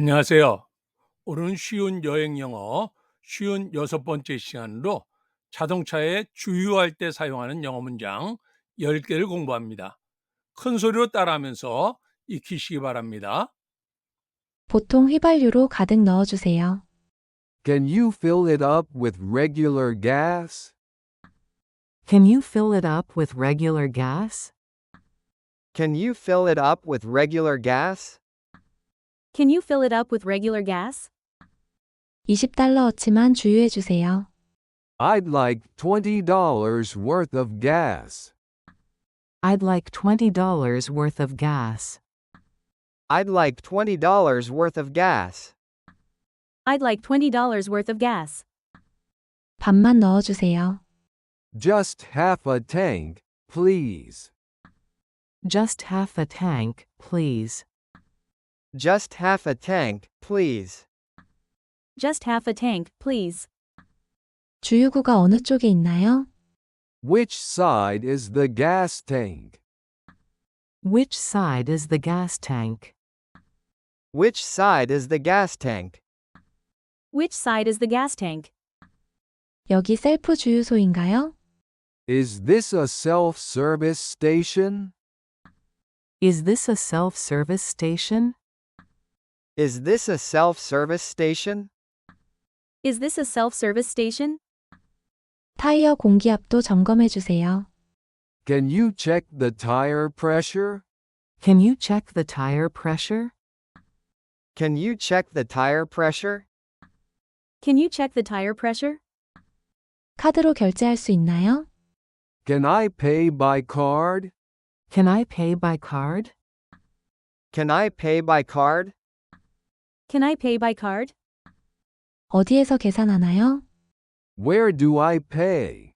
안녕하세요. 오늘은 쉬운 여행 영어 쉬운 여섯 번째 시간으로 자동차에 주유할 때 사용하는 영어 문장 10개를 공부합니다. 큰 소리로 따라하면서 익히시기 바랍니다. 보통 휘발유로 가득 넣어주세요. Can you fill it up with regular gas? Can you fill it up with regular gas? Can you fill it up with regular gas? Can you fill it up with regular gas? 20달러어치만 주유해주세요. I'd like $20 worth of gas. I'd like $20 worth of gas. I'd like $20 worth of gas. I'd like $20 worth of gas. 반만 넣어주세요. Just half a tank, please. Just half a tank, please. Just half a tank, please. Just half a tank, please. 주유구가 어느 쪽에 있나요? Which side is the gas tank? Which side is the gas tank? Which side is the gas tank? Which side is the gas tank? 여기 셀프 주유소인가요? Is this a self-service station? Is this a self-service station? Is this a self-service station? Is this a self-service station? 타이어 공기압도 점검해주세요. Can you check the tire pressure? Can you check the tire pressure? Can you check the tire pressure? Can you check the tire pressure? 카드로 결제할 수 있나요? Can I pay by card? Can I pay by card? Can I pay by card? Can I pay by card? 어디에서 계산하나요? Where do I pay?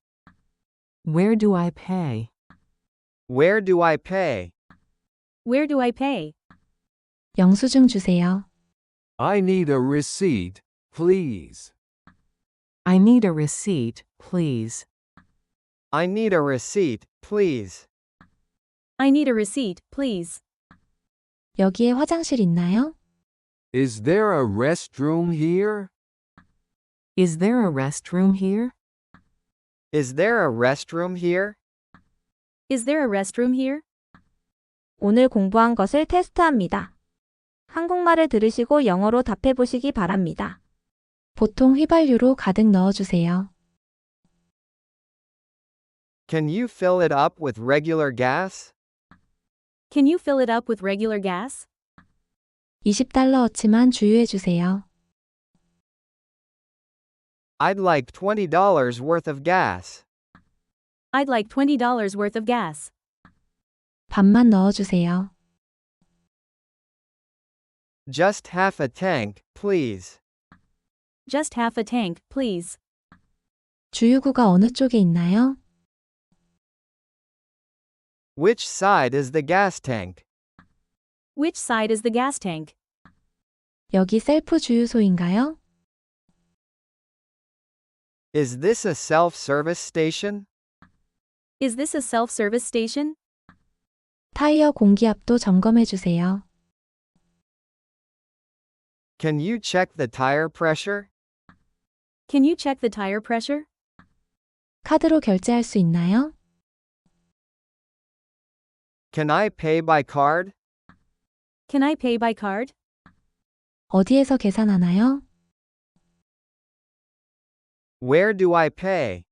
Where do I pay? Where do I pay? Where do I pay? 영수증 주세요. I need a receipt, please. I need a receipt, please. I need a receipt, please. I need a receipt, please. 여기에 화장실 있나요? Is there a restroom here? Is there a restroom here? Is there a restroom here? Is there a restroom here? 오늘 공부한 것을 테스트합니다. 한국말을 들으시고 영어로 답해 보시기 바랍니다. 보통 휘발유로 가득 넣어주세요. Can you fill it up with regular gas? Can you fill it up with regular gas? 20달러어치만 주유해주세요. I'd like $20 worth of gas. I'd like $20 worth of gas. 반만 넣어주세요. Just half a tank, please. Just half a tank, please. 주유구가 어느 쪽에 있나요? Which side is the gas tank? Which side is the gas tank? 여기 셀프 주유소인가요? Is this a self-service station? Is this a self-service station? 타이어 공기압도 점검해주세요. Can you check the tire pressure? Can you check the tire pressure? 카드로 결제할 수 있나요? Can I pay by card? Can I pay by card? 어디에서 계산하나요? Where do I pay?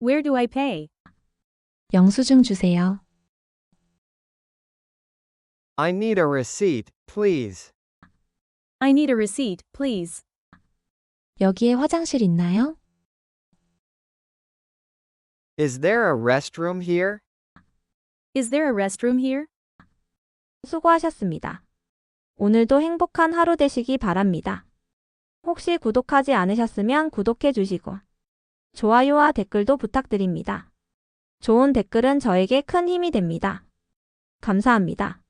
Where do I pay? 영수증 주세요. I need a receipt, please. I need a receipt, please. 여기에 화장실 있나요? Is there a restroom here? Is there a restroom here? 수고하셨습니다. 오늘도 행복한 하루 되시기 바랍니다. 혹시 구독하지 않으셨으면 구독해 주시고 좋아요와 댓글도 부탁드립니다. 좋은 댓글은 저에게 큰 힘이 됩니다. 감사합니다.